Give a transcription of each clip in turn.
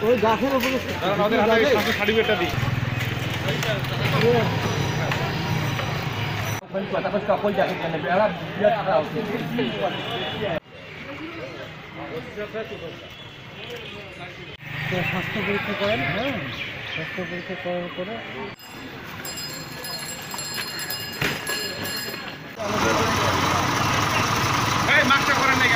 ওই গাছের উপরে ওদের হাতে সার্টিফিকেটটা দিই। তো স্বাস্থ্য পরীক্ষা করেন হ্যাঁ? স্বাস্থ্য পরীক্ষা করার পরে এই মাস্কটা করেন নাই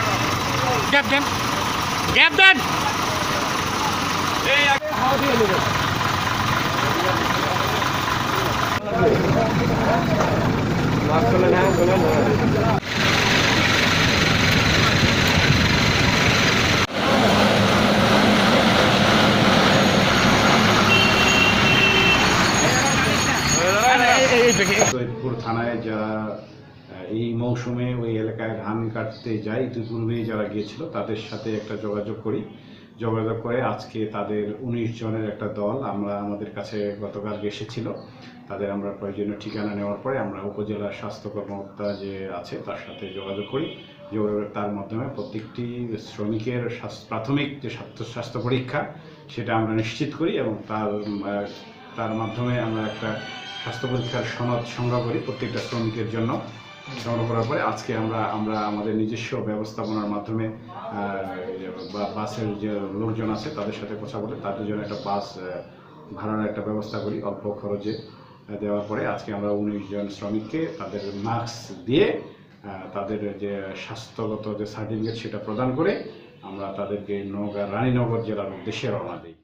থানায় যারা এই মৌসুমে ওই এলাকায় ধান কাটতে যায় ইতিপূর্বে যারা গিয়েছিল, তাদের সাথে একটা যোগাযোগ করি। যোগাযোগ করে আজকে তাদের উনিশ জনের একটা দল আমরা আমাদের কাছে গতকাল এসেছিল। তাদের আমরা প্রয়োজনীয় ঠিকানা নেওয়ার পরে আমরা উপজেলার স্বাস্থ্য কর্মকর্তা যে আছে তার সাথে যোগাযোগ করি। যোগাযোগ তার মাধ্যমে প্রত্যেকটি শ্রমিকের প্রাথমিক যে স্বাস্থ্য স্বাস্থ্য পরীক্ষা সেটা আমরা নিশ্চিত করি এবং তার তার মাধ্যমে আমরা একটা স্বাস্থ্য পরীক্ষার সনদ সংগ্রহ করি প্রত্যেকটা শ্রমিকের জন্য। সংগ্রহ করার পরে আজকে আমরা আমরা আমাদের নিজস্ব ব্যবস্থাপনার মাধ্যমে বাসের যে লোকজন আছে তাদের সাথে কথা বলে তাদের জন্য একটা বাস ভাড়ার একটা ব্যবস্থা করি অল্প খরচে দেওয়ার পরে আজকে আমরা উনিশ জন শ্রমিককে তাদের মাস্ক দিয়ে তাদের যে স্বাস্থ্যগত যে সার্টিফিকেট সেটা প্রদান করে আমরা তাদেরকে নওগাঁ রানীনগর জেলার উদ্দেশ্যে রওনা দিই।